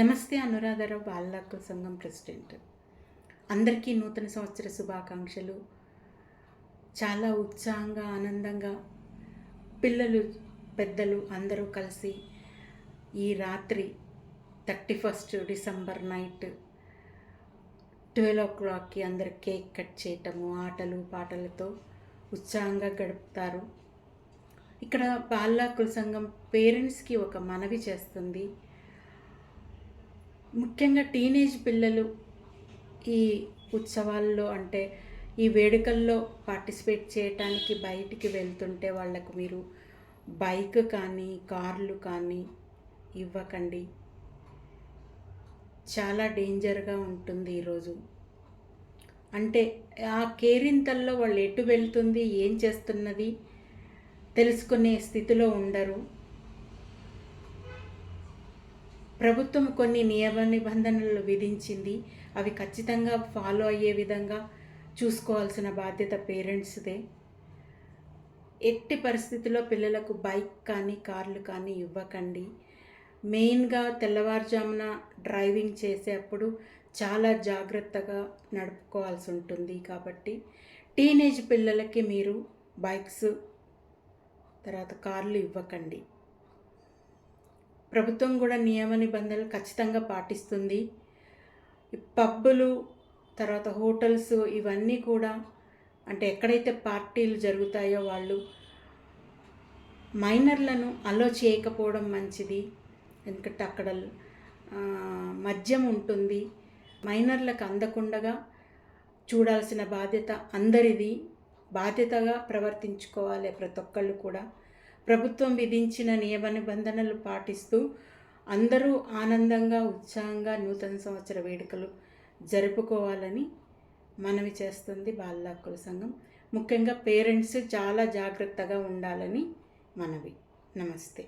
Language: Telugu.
నమస్తే అనురాధారావు బాల హక్కుల సంఘం ప్రెసిడెంట్. అందరికీ నూతన సంవత్సర శుభాకాంక్షలు. చాలా ఉత్సాహంగా ఆనందంగా పిల్లలు పెద్దలు అందరూ కలిసి ఈ రాత్రి thirty first December night twelve ఓ క్లాక్కి అందరు కేక్ కట్ చేయటము ఆటలు పాటలతో ఉత్సాహంగా గడుపుతారు. ఇక్కడ బాల హక్కుల సంఘం పేరెంట్స్కి ఒక మనవి చేస్తుంది. ముఖ్యంగా టీనేజ్ పిల్లలు ఈ ఉత్సవాల్లో అంటే ఈ వేడుకల్లో పార్టిసిపేట్ చేయటానికి బయటికి వెళ్తుంటే వాళ్ళకు మీరు బైక్ కానీ కార్లు కానీ ఇవ్వకండి. చాలా డేంజర్గా ఉంటుంది ఈరోజు. అంటే ఆ కేరింతల్లో వాళ్ళు ఎటు వెళ్తుంది ఏం చేస్తున్నది తెలుసుకునే స్థితిలో ఉండరు. ప్రభుత్వం కొన్ని నియమ నిబంధనలు విధించింది. అవి ఖచ్చితంగా ఫాలో అయ్యే విధంగా చూసుకోవాల్సిన బాధ్యత పేరెంట్స్దే ఎట్టి పరిస్థితిలో పిల్లలకు బైక్ కానీ కార్లు కానీ ఇవ్వకండి. మెయిన్గా తెల్లవారుజామున డ్రైవింగ్ చేసేటప్పుడు చాలా జాగ్రత్తగా నడుపుకోవాల్సి ఉంటుంది కాబట్టి టీనేజ్ పిల్లలకి మీరు బైక్స్ తర్వాత కార్లు ఇవ్వకండి. ప్రభుత్వం కూడా నియమ నిబంధనలు ఖచ్చితంగా పాటిస్తుంది. పబ్బులు తర్వాత హోటల్స్ ఇవన్నీ కూడా అంటే ఎక్కడైతే పార్టీలు జరుగుతాయో వాళ్ళు మైనర్లను అలో చేయకపోవడం మంచిది. ఎందుకంటే అక్కడ మద్యం ఉంటుంది. మైనర్లకు అందకుండగా చూడాల్సిన బాధ్యత అందరిది. బాధ్యతగా ప్రవర్తించుకోవాలి ప్రతి ఒక్కళ్ళు కూడా. ప్రభుత్వం విధించిన నియమ నిబంధనలు పాటిస్తూ అందరూ ఆనందంగా ఉత్సాహంగా నూతన సంవత్సర వేడుకలు జరుపుకోవాలని మనవి చేస్తుంది బాల సంఘం. ముఖ్యంగా పేరెంట్స్ చాలా జాగ్రత్తగా ఉండాలని మనవి. నమస్తే.